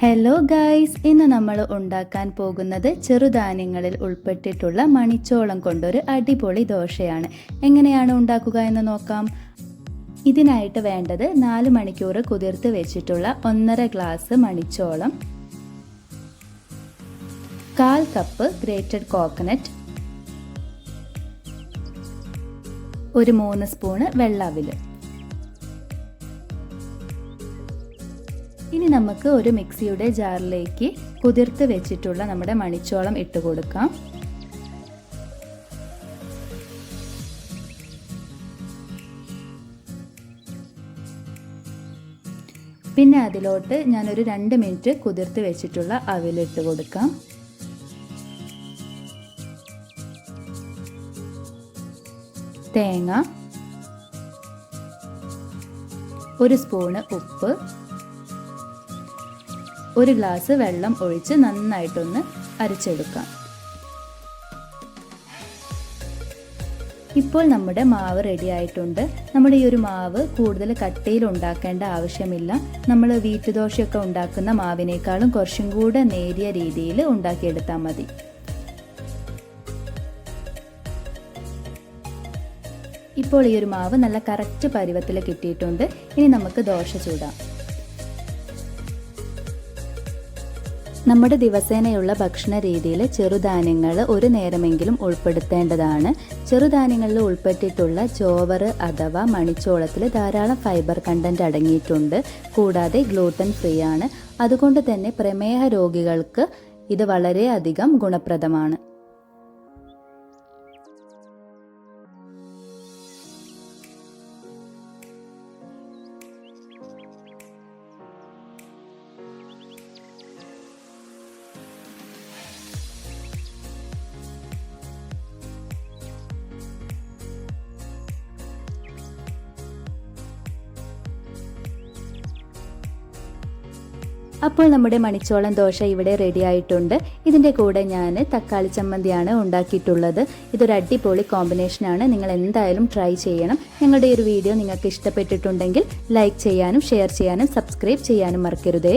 Hello guys ഇന്ന് നമ്മൾ ഉണ്ടാക്കാൻ പോകുന്നത് ചെറുധാന്യങ്ങളിൽ ഉൾപ്പെട്ടിട്ടുള്ള മണിച്ചോളം കൊണ്ടൊരു അടിപൊളി ദോശയാണ്. എങ്ങനെയാണ് ഉണ്ടാക്കുക എന്ന് നോക്കാം. ഇതിനായിട്ട് വേണ്ടത് നാല് മണിക്കൂർ കുതിർത്ത് വെച്ചിട്ടുള്ള ഒന്നര ഗ്ലാസ് മണിച്ചോളം കാൽ കപ്പ് ഗ്രേറ്റഡ് കോക്കനട്ട് ഒരു മൂന്ന് സ്പൂണ് വെള്ളാവിൽ. ഇനി നമുക്ക് ഒരു മിക്സിയുടെ ജാറിലേക്ക് കുതിർത്ത് വെച്ചിട്ടുള്ള നമ്മുടെ മണിച്ചോളം ഇട്ട് കൊടുക്കാം. പിന്നെ അതിലോട്ട് ഞാനൊരു രണ്ട് മിനിറ്റ് കുതിർത്ത് വെച്ചിട്ടുള്ള അവിലിട്ട് കൊടുക്കാം. തേങ്ങ. ഒരു സ്പൂണ് ഉപ്പ്. ഒരു ഗ്ലാസ് വെള്ളം ഒഴിച്ച് നന്നായിട്ടൊന്ന് അരച്ചെടുക്കാം. ഇപ്പോൾ നമ്മുടെ മാവ് റെഡി ആയിട്ടുണ്ട്. നമ്മുടെ ഈ ഒരു മാവ് കൂടുതൽ കട്ടിയിൽ ഉണ്ടാക്കേണ്ട ആവശ്യമില്ല. നമ്മൾ വീട്ടുദോശയൊക്കെ ഉണ്ടാക്കുന്ന മാവിനേക്കാളും കുറച്ചും കൂടെ നേരിയ രീതിയിൽ ഉണ്ടാക്കിയെടുത്താൽ മതി. ഇപ്പോൾ ഈ ഒരു മാവ് നല്ല കറക്റ്റ് പരുവത്തിൽ കിട്ടിയിട്ടുണ്ട്. ഇനി നമുക്ക് ദോശ ചൂടാം. നമ്മുടെ ദിവസേനയുള്ള ഭക്ഷണ രീതിയിൽ ചെറുധാന്യങ്ങൾ ഒരു നേരമെങ്കിലും ഉൾപ്പെടുത്തേണ്ടതാണ്. ചെറുധാന്യങ്ങളിൽ ഉൾപ്പെട്ടിട്ടുള്ള ചോവറ് അഥവാ മണിച്ചോളത്തിൽ ധാരാളം ഫൈബർ കണ്ടന്റ് അടങ്ങിയിട്ടുണ്ട്. കൂടാതെ ഗ്ലൂട്ടൻ ഫ്രീ ആണ്. അതുകൊണ്ട് തന്നെ പ്രമേഹ രോഗികൾക്ക് ഇത് വളരെയധികം ഗുണപ്രദമാണ്. അപ്പോൾ നമ്മുടെ മണിച്ചോളം ദോശ ഇവിടെ റെഡി ആയിട്ടുണ്ട്. ഇതിന്റെ കൂടെ ഞാൻ തക്കാളി ചമ്മന്തിയാണ് ഉണ്ടാക്കിയിട്ടുള്ളത്. ഇതൊരു അടിപൊളി കോമ്പിനേഷനാണ് നിങ്ങൾ എന്തായാലും ട്രൈ ചെയ്യണം. ഞങ്ങളുടെ ഈ ഒരു വീഡിയോ നിങ്ങൾക്ക് ഇഷ്ടപ്പെട്ടിട്ടുണ്ടെങ്കിൽ ലൈക്ക് ചെയ്യാനും ഷെയർ ചെയ്യാനും സബ്സ്ക്രൈബ് ചെയ്യാനും മറക്കരുതേ.